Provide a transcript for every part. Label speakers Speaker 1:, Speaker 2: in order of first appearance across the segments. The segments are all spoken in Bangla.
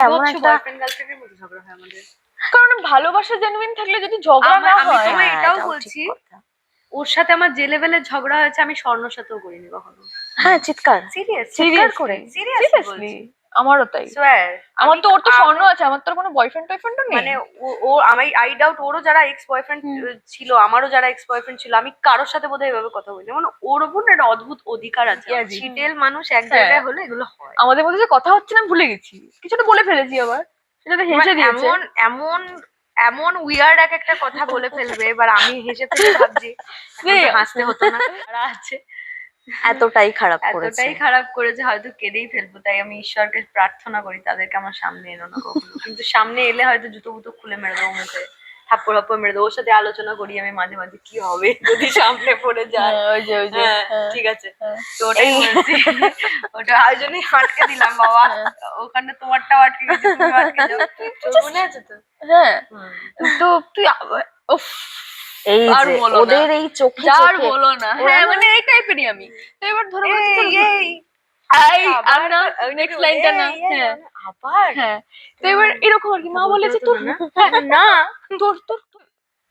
Speaker 1: এমন একটা
Speaker 2: কারণ ভালোবাসা জেনুইন থাকলে যদি ঝগড়া না
Speaker 3: হয় আমি
Speaker 2: হয়
Speaker 3: এটাও বলছি। ওর সাথে আমার যে লেভেলের ঝগড়া হয়েছে আমি স্বর্ণর সাথেও করিনি কখনো।
Speaker 1: হ্যাঁ চিৎকার।
Speaker 3: সিরিয়াস
Speaker 2: সিরিয়াস
Speaker 1: করে।
Speaker 3: সিরিয়াসলি
Speaker 2: আমারও তাই। আমার তো ওর তো স্বর্ণ আছে আমার তো কোনো বয়ফ্রেন্ড টয়ফ্রেন্ডও নেই?
Speaker 3: মানে ও- আমি আই ডাউট ওরও যারা এক্স বয়ফ্রেন্ড ছিল আমারও যারা এক্স বয়ফ্রেন্ড ছিল আমি কারোর সাথে বোধহয় এভাবে কথা বলি। মানে ওর ওপর একটা অদ্ভুত অধিকার আছে। চিটেল মানুষ এক। জায়গায় হলে এগুলো হয়।
Speaker 2: আমাদের মধ্যে যে কথা হচ্ছে না ভুলে গেছি। কিছুটা বলে ফেলেছি আবার। সেটাতে হেসে দিয়েছে।
Speaker 3: এমন এমন এমন উইয়ার্ড এক একটা কথা বলে ফেলবে এবার আমি হেসে ফেলে ভাবছি তো হাসতে হতো না। আছে
Speaker 1: এতটাই খারাপ করেছে।
Speaker 3: এতটাই খারাপ করেছে হয়তো কেঁদেই ফেলব তাই আমি ঈশ্বরকে প্রার্থনা করি তাদেরকে আমার সামনে এনো না কিন্তু সামনে এলে হয়তো জুতো বুতো খুলে মেরে দেবো মুখে থাপ্পড় হাপ্পড় মেরে দেবো ওর সাথে আলোচনা করি আমি মাঝে মাঝে কি হবে যদি সামনে পড়ে যায়।
Speaker 2: হ্যাঁ, ওই যে ওই যে
Speaker 3: হ্যাঁ,
Speaker 2: হ্যাঁ।
Speaker 3: ঠিক আছে। তো ওটাই বলছি ওটা ওই জন্যই আটকে দিলাম বাবা। ওখানে তোমারটাও আটকে গেছে তুমি আটকে যাও। মনে আছে তো?
Speaker 2: হ্যাঁ। তো তুই উফ
Speaker 1: এই ওদের এই চোখে চোখে
Speaker 2: বলো না। হ্যাঁ মানে এই টাইপেরই আমি। তো এবার ধরো
Speaker 3: এই,
Speaker 2: আর না নেক্সট লাইনটা না।
Speaker 3: এই, এই,
Speaker 2: হ্যাঁ।
Speaker 3: আবার?
Speaker 2: হ্যাঁ। তো এবার এরকম আর কি। মা
Speaker 3: বলতে
Speaker 2: বলেছে তোর
Speaker 3: না,
Speaker 2: তোর তোর-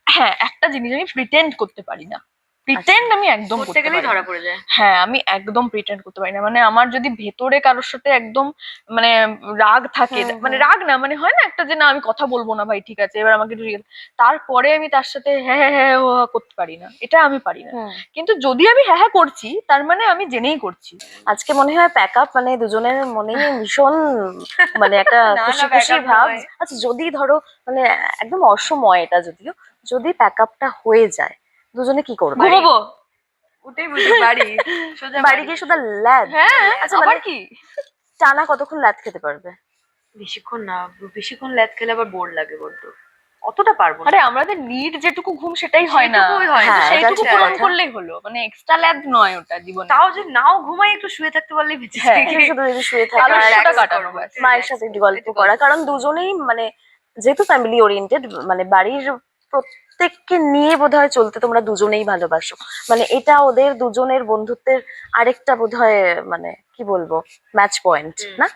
Speaker 2: হ্যাঁ একটা জিনিস আমি প্রিটেন্ড করতে পারি না। প্রিটেন্ড আমি একদম
Speaker 3: করতে গেলেই ধরা পড়ে যায়।
Speaker 2: হ্যাঁ আমি একদম প্রিটেন্ড করতে পারি না। মানে আমার যদি ভেতরে কারোর সাথে একদম মানে রাগ থাকে মানে রাগ না মানে হয় না একটা যে না আমি কথা বলব না ভাই ঠিক আছে এবার আমাকে রিয়েল তারপরে আমি তার সাথে হ্যাঁ হ্যাঁ হ্যাঁ ও করতে পারি না। এটা আমি পারি না। কিন্তু যদি আমি হ্যাঁ হ্যাঁ করছি তার মানে আমি জেনেই করছি।
Speaker 1: আজকে মনে হয় প্যাক আপ মানে দুজনের মনে ভীষণ মানে একটা খুশি খুশি ভাব। আচ্ছা যদি ধরো মানে একদম অসময় এটা যদিও যদি প্যাক আপটা হয়ে যায় দুজনে কি করবে?
Speaker 2: ঘুমাবো।
Speaker 3: ওটাই বলছি বাড়ি। সোজা
Speaker 1: বাড়ি গিয়ে শুধু ল্যাদ।
Speaker 2: হ্যাঁ
Speaker 1: আচ্ছা
Speaker 2: আবার
Speaker 1: মানে
Speaker 2: কি?
Speaker 1: টানা কতক্ষণ ল্যাদ খেতে পারবে?
Speaker 3: বেশিক্ষণ না বেশিক্ষণ ল্যাদ খেলে আবার বোর লাগে বড্ড। অতটা পারব
Speaker 2: আরে আমাদের নিড যেটুকু ঘুম সেটাই হয় না।
Speaker 3: সেটুকুই হয়,
Speaker 1: হ্যাঁ,
Speaker 2: সেইটুকু পূরণ করলেই হলো। মানে এক্সট্রা ল্যাব নয় ওটা জীবনে।
Speaker 3: তাও যে নাও ঘুমাই একটু শুয়ে থাকতে পারলেই বেঁচে
Speaker 2: হ্যাঁ,
Speaker 1: শুধু যদি শুয়ে থাকা।
Speaker 2: ব্যাস।
Speaker 1: মায়ের সাথে একটু গল্প করা। কারণ দুজনেই মানে যেহেতু ফ্যামিলি ওরিয়েন্টেড মানে বাড়ির প্রত্যেককে নিয়ে বোধহয় চলতে তোমরা দুজনেই ভালোবাসো। মানে এটা ওদের দুজনের বন্ধুত্বের আরেকটা বোধহয় মানে কি বলব ম্যাচ পয়েন্ট না.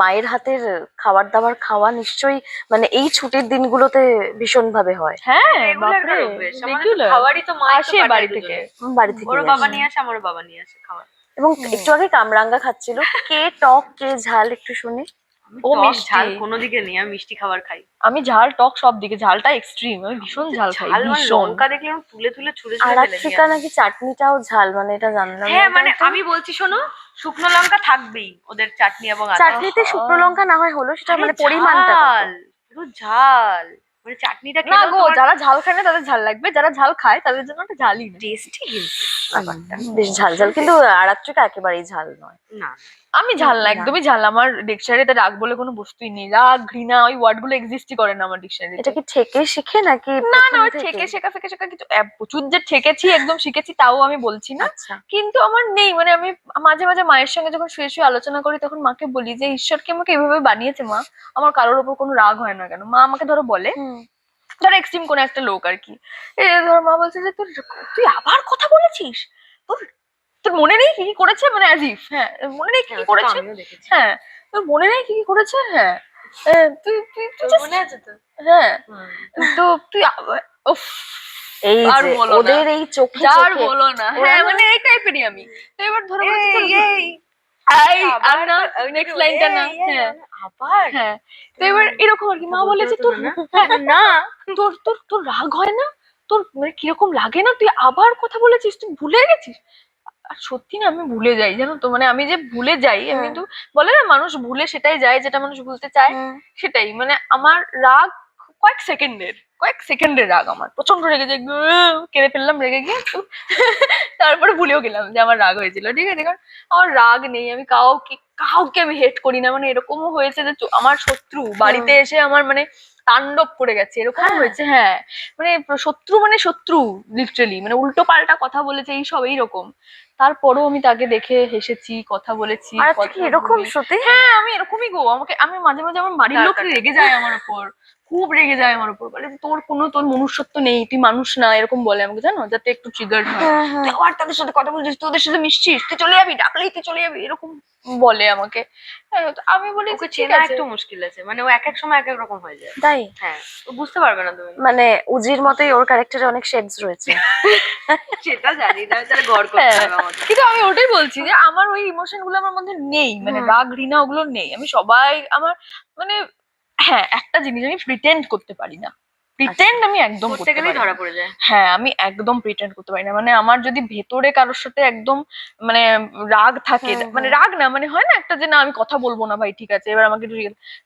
Speaker 1: মায়ের হাতের খাবার দাবার খাওয়া নিশ্চয়ই মানে এই ছুটির দিনগুলোতে ভীষণ ভাবে হয়
Speaker 2: হ্যাঁ বাপরে
Speaker 3: কারও তো মা
Speaker 2: আসে বাড়ি থেকে।
Speaker 1: বাড়ি থেকে
Speaker 3: ওর বাবা নিয়ে আসে আমারও বাবা নিয়ে আসে খাবার।
Speaker 1: এবং একটু আগে কামরাঙ্গা খাচ্ছিল। কে টক কে ঝাল একটু শুনি।
Speaker 2: ও মিষ্টি।
Speaker 3: ঝাল কোনো দিকে নেই আমি মিষ্টি খাবার খাই।
Speaker 2: আমি ঝাল টক সব দিকে ঝালটা এক্সট্রিম আমি ভীষণ ঝাল খাই
Speaker 3: ঝাল মানে লঙ্কা দেখলে আমি তুলে তুলে ছুঁড়ে
Speaker 1: আর
Speaker 3: ছুঁড়ে ফেলে দিই
Speaker 1: নাকি চাটনিটাও ঝাল মানে এটা জানলাম।
Speaker 3: হ্যাঁ মানে আমি বলছি শোনো শুকনো লঙ্কা থাকবেই ওদের চাটনি এবং।
Speaker 1: চাটনিতে শুকনো লঙ্কা না হয় হলো সেটা মানে পরিমাণটা
Speaker 3: পুরো ঝাল। মানে চাটনিটা
Speaker 2: না গো যারা ঝাল খায় না তাদের ঝাল লাগবে যারা ঝাল খায় তাদের জন্য একটা ঝালই
Speaker 3: টেস্টি কিন্তু
Speaker 1: বেশ ঝাল ঝাল কিন্তু আরাত্রিকা একেবারেই ঝাল নয়।
Speaker 3: না।
Speaker 2: আমি ঝাল না। একদমই ঝাল আমার ডিকশনারিতে রাগ বলে কোনো বস্তুই নেই। রাগ ঘৃণা ওই ওয়ার্ডগুলো এক্সিস্টই করে না আমার ডিকশনারিতে
Speaker 1: এটা কি ঠেকে শিখে নাকি
Speaker 2: না না
Speaker 1: থেকে?
Speaker 2: ঠেকে শেখা ফেকে শেখা কিছু প্রচুর যে ঠেকেছি একদম শিখেছি তাও আমি বলছি না।
Speaker 1: আচ্ছা।
Speaker 2: কিন্তু আমার নেই মানে আমি মাঝে মাঝে মায়ের সঙ্গে যখন শুয়ে শুয়ে আলোচনা করি তখন মাকে বলি যে ঈশ্বরকে আমাকে এভাবে বানিয়েছে মা? আমার কারোর ওপর কোনো রাগ হয় না কেন? মা আমাকে ধরো বলে। ধরো এক্সট্রিম কোনো একটা লোক আর কি। এ ধর মা বলছে যে তোর তুই আবার কথা বলেছিস? তোর তোর মনে নেই কি কি করেছে? মানে আজিফ হ্যাঁ মনে নেই কি কি করেছে? হ্যাঁ তোর মনে নেই কি কি করেছে? হ্যাঁ তুই তুই তুই
Speaker 3: মনে আছে তো।
Speaker 2: হ্যাঁ তো তুই উফ
Speaker 1: এই
Speaker 2: আর
Speaker 1: যে
Speaker 2: বলো
Speaker 1: ওদের এই চোখে চোখে
Speaker 2: বলো না। হ্যাঁ মানে এই টাইপেরই আমি। তো এবার ধরো
Speaker 3: এই, এই,
Speaker 2: আর না নেক্সট লাইনটা না হ্যাঁ।
Speaker 3: আবার।
Speaker 2: হ্যাঁ তো এবার এরকম আর কি মা বলেছে
Speaker 3: হতো
Speaker 2: তোর
Speaker 3: না?
Speaker 2: হ্যাঁ, না তোর তোর তোর রাগ হয় না? তোর মানে কীরকম লাগে না? তুই আবার কথা বলেছিস তুই ভুলে গেছিস? আর সত্যি না আমি ভুলে যাই জানো তো? মানে আমি যে ভুলে যাই আমি
Speaker 1: হ্যাঁ।
Speaker 2: কিন্তু বলে না মানুষ ভুলে সেটাই যায় যেটা মানুষ ভুলতে চায় সেটাই। মানে আমার রাগ কয়েক সেকেন্ডের কয়েক সেকেন্ডের রাগ আমার। প্রচণ্ড রেগে যাই কেঁদে ফেললাম রেগে গিয়ে তারপরে ভুলেও গেলাম যে আমার রাগ হয়েছিল ঠিক আছে? কারণ আমার রাগ নেই আমি কাউকে কাউকে আমি হেট করি না। মানে এরকমও হয়েছে যে আমার শত্রু বাড়িতে এসে আমার মানে তাণ্ডব করে গেছে এরকম
Speaker 1: হ্যাঁ।
Speaker 2: হয়েছে হ্যাঁ। মানে শত্রু মানে শত্রু লিটারালি মানে উল্টো পাল্টা কথা বলেছে এইসব এইরকম তারপরও আমি তাকে দেখে হেসেছি কথা বলেছি
Speaker 1: এরকম সত্যি?
Speaker 2: হ্যাঁ আমি এরকমই গো। আমাকে আমি মাঝে মাঝে আমার বাড়ির লোক রেগে যায় আমার উপর খুব রেগে যায় আমার উপর। বলে তোর কোনো তোর মনুষ্যত্ব নেই তুই মানুষ না এরকম বলে আমাকে জানো? যাতে একটু ট্রিগার হয়।
Speaker 1: হ্যাঁ।
Speaker 2: তুই আবার তাদের সাথে কথা বলছিস তোদের সাথে মিশছিস তুই চলে যাবি ডাকলেই তুই চলে যাবি এরকম বলে আমাকে। হ্যাঁ, আমি বলি
Speaker 3: ওকে চেনা একটু মুশকিল আছে মানে ও এক এক সময় এক এক রকম হয়ে যায়।
Speaker 1: তাই?
Speaker 3: হ্যাঁ ও বুঝতে পারবে না তুমি।
Speaker 1: মানে উজির মতোই ওর ক্যারেক্টারে অনেক শেডস রয়েছে।
Speaker 3: সেটা জানি না তাহলে ঘর করতে
Speaker 2: কিন্তু আমি ওটাই বলছি যে আমার ওই ইমোশনগুলো আমার মধ্যে নেই মানে। রাগ ঘৃণা ওগুলো নেই। আমি সবাই আমার মানে হ্যাঁ একটা জিনিস আমি প্রিটেন্ড করতে পারি না। প্রিটেন্ড আমি একদম
Speaker 3: করতে গেলেই ধরা পড়ে যায়।
Speaker 2: হ্যাঁ আমি একদম প্রিটেন্ড করতে পারি না। মানে আমার যদি ভেতরে কারোর সাথে একদম মানে রাগ থাকে মানে রাগ না মানে হয় না একটা যে না আমি কথা বলব না ভাই ঠিক আছে এবার আমাকে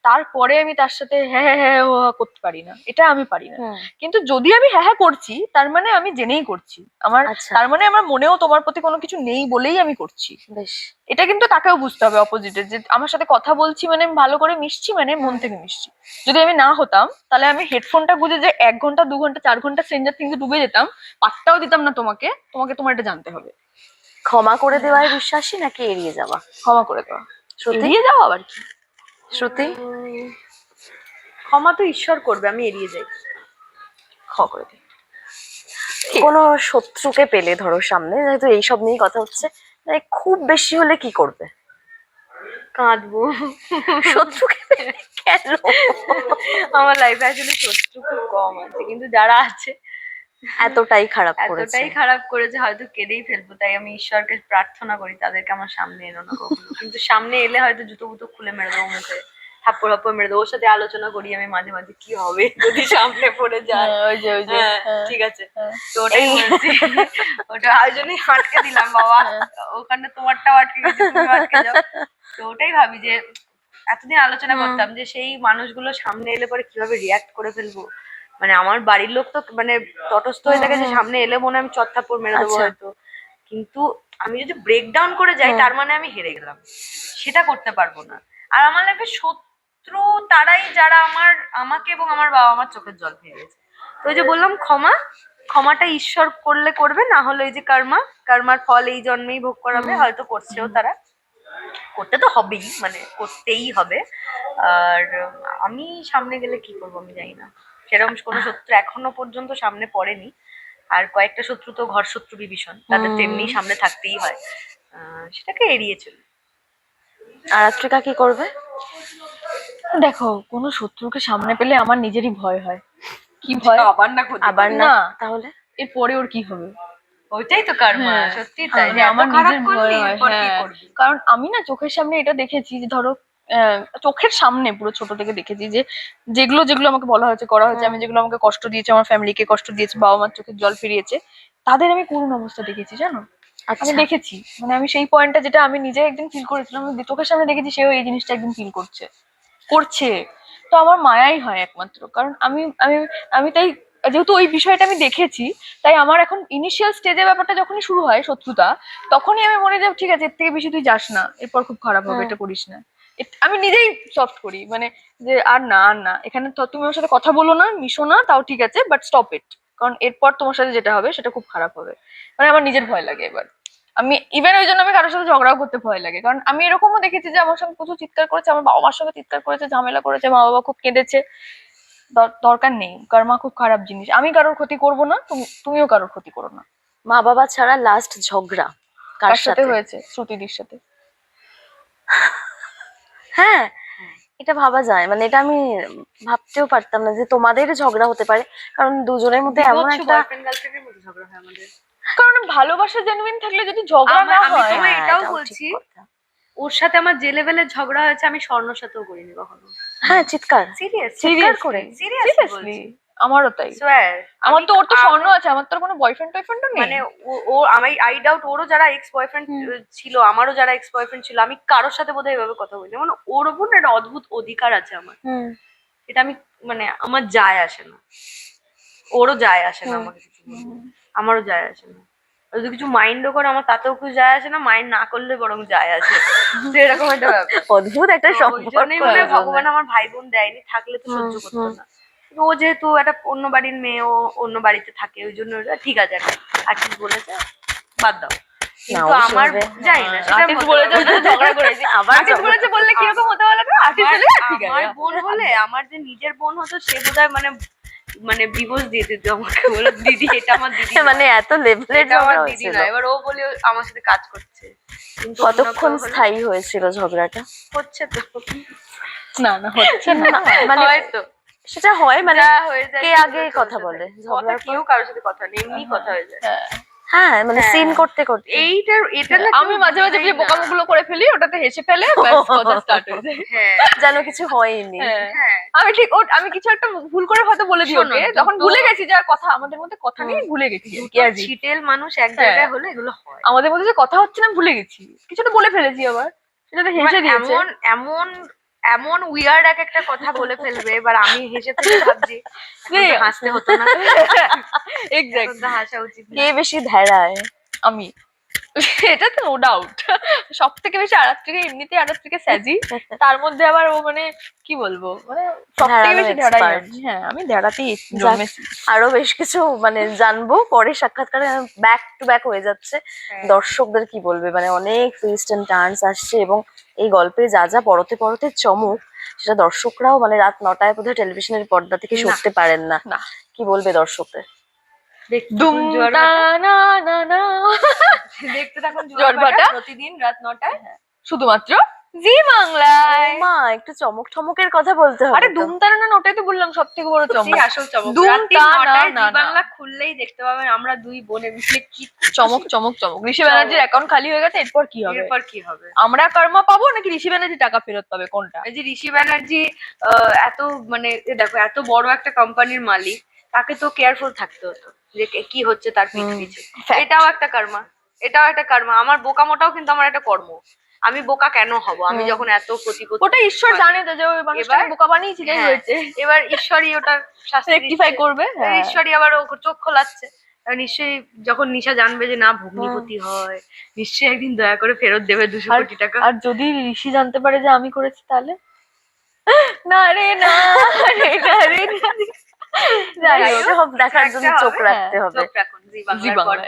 Speaker 2: তারপরে আমি তার সাথে হ্যাঁ হ্যাঁ হ্যাঁ ও করতে পারি না। এটা আমি পারি না। কিন্তু যদি আমি হ্যাঁ হ্যাঁ করছি তার মানে আমি জেনেই করছি। আমার
Speaker 1: আচ্ছা।
Speaker 2: তার মানে আমার মনেও তোমার প্রতি কোনো কিছু নেই বলেই আমি করছি।
Speaker 1: বেশ।
Speaker 2: এটা কিন্তু তাকেও বুঝতে হবে অপোজিটে যে আমার সাথে কথা বলছি মানে ভালো করে মিশছি মানে মন থেকে মিশছি। যদি আমি না হতাম তাহলে আমি হেডফোনটা গুঁজে যে এক ঘণ্টা দু ঘণ্টা চার ঘণ্টা স্ট্রেঞ্জার থিংসে ডুবে যেতাম পাত্তাও দিতাম না তোমাকে তোমাকে তোমার এটা জানতে হবে।
Speaker 1: ক্ষমা করে দেওয়ায় বিশ্বাসী নাকি এড়িয়ে যাওয়া?
Speaker 2: ক্ষমা করে দেওয়া। এড়িয়ে যাও আবার কি?
Speaker 1: শ্রুতি?
Speaker 3: ক্ষমা তো ঈশ্বর করবে আমি এড়িয়ে যাই।
Speaker 2: ক্ষমা করে দিই
Speaker 1: কোনো শত্রুকে পেলে ধরো সামনে যেহেতু এইসব নিয়েই কথা হচ্ছে মানে খুব বেশি হলে কি করবে?
Speaker 3: কাঁদবো।
Speaker 1: শত্রুকে কেন?
Speaker 3: আমার লাইফে আসলে শত্রু খুব কম আছে কিন্তু যারা আছে
Speaker 1: এতটাই খারাপ করেছে।
Speaker 3: এতটাই খারাপ করেছে হয়তো কেঁদেই ফেলব তাই আমি ঈশ্বরকে প্রার্থনা করি তাদেরকে আমার সামনে এনো না কখনো। কিন্তু সামনে এলে হয়তো জুতো বুতো খুলে মেরে দেবো মুখে। ওর সাথে আলোচনা করি আমি মাঝে মাঝে কি হবে যদি সামনে পড়ে যায়।
Speaker 2: হ্যাঁ, ওই যে ওই যে
Speaker 3: হ্যাঁ,
Speaker 2: হ্যাঁ।
Speaker 3: ঠিক আছে। তো ওটাই বলছি। ওটা ওই জন্যই আটকে দিলাম বাবা। ওখানে তোমারটাও আটকে গেছে তুমিও আটকে যাও। তো ওটাই ভাবি যে এতদিন আলোচনা করতাম যে সেই মানুষগুলো সামনে এলে পরে কীভাবে রিয়াক্ট করে ফেলব? মানে আমার বাড়ির লোক তো মানে তটস্থ হয়ে থাকে যে। সামনে এলে মনে আমি চত্থাপ্পড় মেরে দেবো
Speaker 1: আচ্ছা।
Speaker 3: হয়তো। কিন্তু আমি যদি ব্রেক ডাউন করে যাই তার মানে আমি হেরে গেলাম। সেটা করতে পারব না। আর আমার লাইফে শত্রু তারাই যারা আমার আমাকে এবং আমার বাবা আমার চোখের জল ফেলে গেছে। তো ওই যে বললাম ক্ষমা ক্ষমাটা ঈশ্বর করলে করবে না হলে এই যে কর্মা কর্মার ফল এই জন্মেই ভোগ করাবে। হয়তো করছেও তারা। করতে তো হবেই মানে করতেই হবে। আর আমি সামনে গেলে কি করব আমি জানি না। সেরকম কোনো শত্রু এখনও পর্যন্ত সামনে পড়েনি। আর কয়েকটা শত্রু তো ঘর শত্রু বিভীষণ তাদের তো
Speaker 1: হুম।
Speaker 3: এমনি সামনে থাকতেই হয়। আহ, সেটাকে এড়িয়ে চলি।
Speaker 1: আর আত্রিকা কি করবে?
Speaker 2: দেখো কোনো শত্রুকে সামনে পেলে আমার নিজেরই ভয় হয়। কি ভয়?
Speaker 3: আবার না
Speaker 1: আবার না। তাহলে?
Speaker 2: এরপরে ওর কি হবে?
Speaker 3: ওইটাই তো কর্মা
Speaker 2: হ্যাঁ।
Speaker 3: সত্যি তাই।
Speaker 2: যে আমার নিজের ভয় হয় হ্যাঁ। কারণ আমি না চোখের সামনে এটা দেখেছি যে ধরো চোখের সামনে পুরো ছোট থেকে দেখেছি যে যেগুলো যেগুলো আমাকে বলা হয়েছে করা হয়েছে আমি যেগুলো আমাকে কষ্ট দিয়েছে আমার ফ্যামিলিকে কষ্ট দিয়েছে বাবা মার চোখের জল ফিরিয়েছে তাদের আমি করুণ অবস্থা দেখেছি জানো? আমি
Speaker 1: আচ্ছা।
Speaker 2: দেখেছি। মানে আমি সেই পয়েন্টটা যেটা আমি নিজে একদিন ফিল করেছিলাম চোখের সামনে দেখেছি সেও এই জিনিসটা একদিন ফিল করছে। করছে। তো আমার মায়াই হয় একমাত্র। কারণ আমি আমি আমি তাই যেহেতু ওই বিষয়টা আমি দেখেছি তাই আমার এখন ইনিশিয়াল স্টেজে ব্যাপারটা যখনই শুরু হয় শত্রুতা তখনই আমি মনে যাই ঠিক আছে এর থেকে বেশি তুই যাস না। এরপর খুব খারাপ হবে এটা করিস না। আমি নিজেই সফট করি। মানে যে আর না আর না। এখানে তো তুমি ওর সাথে কথা বলো না মিশো না তাও ঠিক আছে বাট স্টপ ইট কারণ এরপর তোমার সাথে যেটা হবে সেটা খুব খারাপ হবে। মানে আমার নিজের ভয় লাগে এবার। আমি ইভেন ওই জন্য আমি কারোর সাথে ঝগড়াও করতে ভয় লাগে। কারণ আমি এরকমও দেখেছি যে আমার সঙ্গে প্রচুর চিৎকার করেছে আমার বাবা মার সঙ্গে চিৎকার করেছে ঝামেলা করেছে মা বাবা খুব কেঁদেছে। দরকার নেই কর্মা খুব খারাপ জিনিস। আমি কারোর ক্ষতি করব না তুমি- তুমিও কারোর ক্ষতি করো না।
Speaker 1: মা বাবা ছাড়া লাস্ট ঝগড়া কার
Speaker 2: সাথে হয়েছে শ্রুতিদির সাথে?
Speaker 1: হ্যাঁ এটা ভাবা যায়। মানে এটা আমি ভাবতেও পারতাম না যে তোমাদের ঝগড়া হতে পারে। কারণ দুজনের মধ্যে এমন একটা
Speaker 3: হয়
Speaker 2: কারণ ভালোবাসা জেনুইন থাকলে যদি ঝগড়া না
Speaker 3: আমার- আমি
Speaker 2: হয়
Speaker 3: তোমায়
Speaker 1: হ্যাঁ,
Speaker 3: এটাও বলছি। ওর সাথে আমার যে লেভেলের ঝগড়া হয়েছে আমি স্বর্ণর সাথেও করিনি কখনো।
Speaker 1: হ্যাঁ চিৎকার।
Speaker 3: সিরিয়াস
Speaker 1: চিৎকার করে।
Speaker 3: সিরিয়াসলি
Speaker 2: আমারও তাই।
Speaker 3: সোয়ার
Speaker 2: আমার তো ওর তো স্বর্ণ আছে আমার তো কোনো বয়ফ্রেন্ড টয়ফ্রেন্ডও নেই।
Speaker 3: মানে ও- ও আমি আই ডাউট ওরও যারা এক্স বয়ফ্রেন্ড ছিল আমারও যারা এক্স বয়ফ্রেন্ড ছিল আমি কারোর সাথে বোধহয় এভাবে কথা বলি মানে ওর ওপর না একটা অদ্ভুত অধিকার আছে আমার।
Speaker 1: হুম।
Speaker 3: এটা আমি মানে আমার যায় আসে না। ওরও যায় আসে না
Speaker 1: হুম।
Speaker 3: আমাকে কিছু। আমারও যায় আসে না। যদি কিছু মাইন্ডও করে আমার তাতেও কিছু যায় আসে না মাইন্ড না করলে বরং যায় আসে। তো এরকম একটা
Speaker 1: অদ্ভুত একটা সম্পর্ক
Speaker 3: জন্যই মনে। ভগবান আমার ভাই বোন দেয়নি থাকলে তো সহ্য করতো না। ও যেহেতু একটা অন্য বাড়ির মেয়ে ও অন্য বাড়িতে থাকে ওই জন্য ঠিক আছে একটা আর্টিস্ট বলেছে বাদ দাও। কিন্তু আমার যাই না সেটা
Speaker 2: বলেছে ঝগড়া করেছে।
Speaker 1: আবার
Speaker 2: বলেছে বললে কীরকম হতে পারে না আর্টিস্ট বলে ঠিক
Speaker 3: আমার বোন হলে আমার যে নিজের বোন হতো সে বোধহয় মানে মানে ডিভোর্স দিয়ে দিত আমাকে বলো দিদি এটা আমার দিদি
Speaker 1: মানে
Speaker 3: নয়,
Speaker 1: এত লেভেলের ঝগড়া
Speaker 3: দিদি
Speaker 1: হয়েছিল?
Speaker 3: না এবার ও বলে আমার সাথে কাজ করছে। কিন্তু
Speaker 1: কতক্ষণ স্থায়ী হয়েছিল ঝগড়াটা?
Speaker 3: হচ্ছে তো।
Speaker 2: না না হচ্ছে না।
Speaker 1: মানে
Speaker 3: হয়তো।
Speaker 1: সেটা হয় মানে
Speaker 3: হয়ে যায়
Speaker 1: কে আগে কথা বলে? ঝগড়া
Speaker 3: কেউ কারোর সাথে কথা নেই এমনি কথা হয়ে যায়।
Speaker 2: হ্যাঁ।
Speaker 1: হ্যাঁ মানে
Speaker 3: হ্যাঁ।
Speaker 1: সিন করতে করতে
Speaker 3: এইটার এটা না
Speaker 2: আমি মাঝে মাঝে যে। বোকামগুলো করে ফেলি ওটাতে হেসে ফেলে ব্যাস কথা স্টার্ট হয়ে যায়
Speaker 3: হ্যাঁ
Speaker 1: যেন কিছু হয়নি
Speaker 2: হ্যাঁ।
Speaker 3: হ্যাঁ
Speaker 2: আমি ঠিক ও আমি কিছু একটা ভুল করে হয়তো বলে দিই ওকে তখন ভুলে গেছি যে আর কথা আমাদের মধ্যে কথা নেই ভুলে গেছি।
Speaker 3: ছিটেল মানুষ এক
Speaker 2: হ্যাঁ।
Speaker 3: জায়গায় হলে এগুলো হয়
Speaker 2: আমাদের মধ্যে যে কথা হচ্ছে না ভুলে গেছি কিছুটা বলে ফেলেছি আবার সেটাতে হেসে
Speaker 3: এবার
Speaker 2: দিয়েছে
Speaker 3: এমন এমন এমন উইয়ার্ড এক একটা কথা বলে ফেলবে এবার আমি হেসে থেকে ভাবছি হাসতে হতো না। এক্স্যাক্ট হাসা উচিত
Speaker 1: কে বেশি ধ্যারায়
Speaker 2: আমি। এটা তো নো ডাউট সব থেকে বেশি আড়াত থেকে এমনিতে আড়াত থেকে স্যাজি তার মধ্যে আবার ও মানে কি বলব? মানে সব থেকে বেশি ধ্যাড়াই হ্যাঁ আমি ধ্যাড়াতেই জন্মেছি।
Speaker 1: আরও বেশ কিছু মানে জানব। পরে সাক্ষাৎকারে ব্যাক টু ব্যাক হয়ে যাচ্ছে।
Speaker 3: হ্যাঁ।
Speaker 1: দর্শকদের কি বলবে? মানে অনেক টুইস্ট এন্ড টার্নস আসছে এবং এই গল্পে যা যা পরতে পরতে চমক সেটা দর্শকরাও মানে রাত নটায় বোধহয় টেলিভিশনের পর্দা থেকে শুনতে পারেন না।
Speaker 2: না।
Speaker 1: কি বলবে দর্শকদের?
Speaker 3: দেখতে থাকুন। প্রতিদিন রাত নটায়।
Speaker 2: শুধুমাত্র? জি বাংলায়।
Speaker 1: মা একটু চমক ঠমকের কথা বলতে হবে
Speaker 2: আরে দুম তারা না ওটাই তো বললাম সব থেকে বড় চমক।
Speaker 3: আসল চমক।
Speaker 2: দুম।
Speaker 3: বাংলা খুললেই দেখতে পাবেন আমরা দুই বোনে মিশলে কি
Speaker 2: চমক চমক চমক। ঋষি ব্যানার্জির অ্যাকাউন্ট খালি হয়ে গেছে এরপর কি হবে?
Speaker 3: এরপর কি হবে?
Speaker 2: আমরা কর্মা পাবো নাকি ঋষি ব্যানার্জি টাকা ফেরত পাবে? কোনটা?
Speaker 3: এই যে ঋষি ব্যানার্জি এত মানে দেখো এত বড় একটা কোম্পানির মালিক তাকে তো কেয়ারফুল থাকতে হতো। যে কি হচ্ছে তার পিছ
Speaker 1: হুম,
Speaker 3: পিছে। এটাও একটা কর্মা এটাও একটা কর্মা আমার বোকামোটাও কিন্তু আমার একটা কর্ম। আমি বোকা কেন হব? আমি যখন এত প্রতিপত্তি
Speaker 2: ওটা ঈশ্বর জানে তো যে ওই মানুষটাকে
Speaker 3: এবার-
Speaker 2: বোকা বানিয়েছে যাই
Speaker 3: হ্যাঁ,
Speaker 2: হয়েছে।
Speaker 3: এবার ঈশ্বরই ওটার শাস্তি
Speaker 2: রেকটিফাই করবে হ্যাঁ।
Speaker 3: ঈশ্বরই আবার ও চোখ খোলাচ্ছে। নিশ্চয়ই যখন নিশা জানবে যে না ভগ্নিপতি হয়। নিশ্চয়ই একদিন দয়া করে ফেরত দেবে দুশো কোটি টাকা।
Speaker 2: আর যদি ঋষি জানতে পারে যে আমি করেছি তাহলে? না রে না রে না রে না। যাই হোক
Speaker 1: দেখার জন্য চোখ রাখতে
Speaker 2: হ্যাঁ,
Speaker 1: হবে।
Speaker 3: চোখ রাখুন জি বাংলার